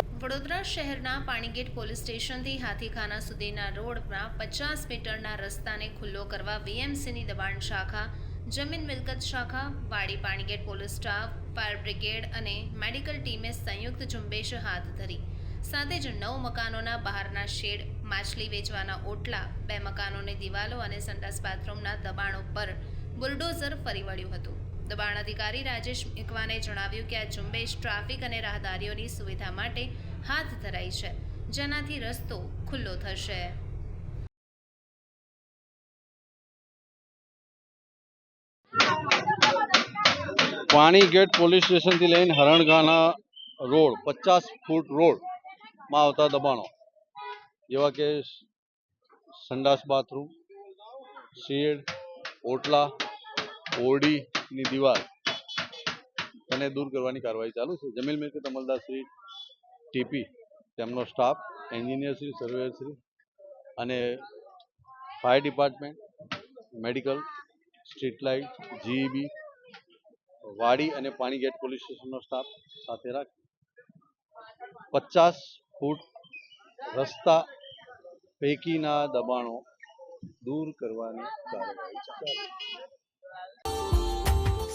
વડોદરા શહેરના પાણીગેટ પોલીસ સ્ટેશનથી હાથીખાના સુધીના રોડમાં પચાસ મીટરના રસ્તાને ખુલ્લો કરવા વીએમસીની દબાણ શાખા, જમીન મિલકત શાખા, Wadi Panigate police staff, fire brigade અને મેડિકલ ટીમે સંયુક્ત ઝુંબેશ હાથ ધરી. સાથે જ નવ મકાનોના બહારના શેડ, માછલી વેચવાના ઓટલા, બે મકાનોની દિવાલો અને સંડાસ બાથરૂમના દબાણો પર બુલડોઝર ફરી વળ્યું હતું. દબાણ અધિકારી રાજેશ મેકવાને જણાવ્યું કે આ ઝુંબેશ ટ્રાફિક અને રાહદારીઓની સુવિધા માટે હાથ ધરાઈ છે. જેનાથી રસ્તો ખુલ્લો થશે. પાણી ગેટ પોલીસ સ્ટેશનથી લઈને હરણગાના રોડ, પચાસ ફૂટ રોડમાં આવતા દબાણો, જેવા કે સંડાસ બાથરૂમ, શેડ, ઓટલા ઓરડીની દિવાલ અને દૂર કરવાની કાર્યવાહી ચાલુ છે. જમીલ મિલકત અમલદારશ્રી ટીપી, તેમનો સ્ટાફ એન્જિનિયરશ્રી શ્રી અને fire department medical street light GEB Wadi અને પાણીગેટ પોલીસ સ્ટેશનનો સ્ટાફ સાથે રાખી પચાસ ફૂટ રસ્તા પૈકીના દબાણો દૂર કરવાની કાર્યવાહી ચાલુ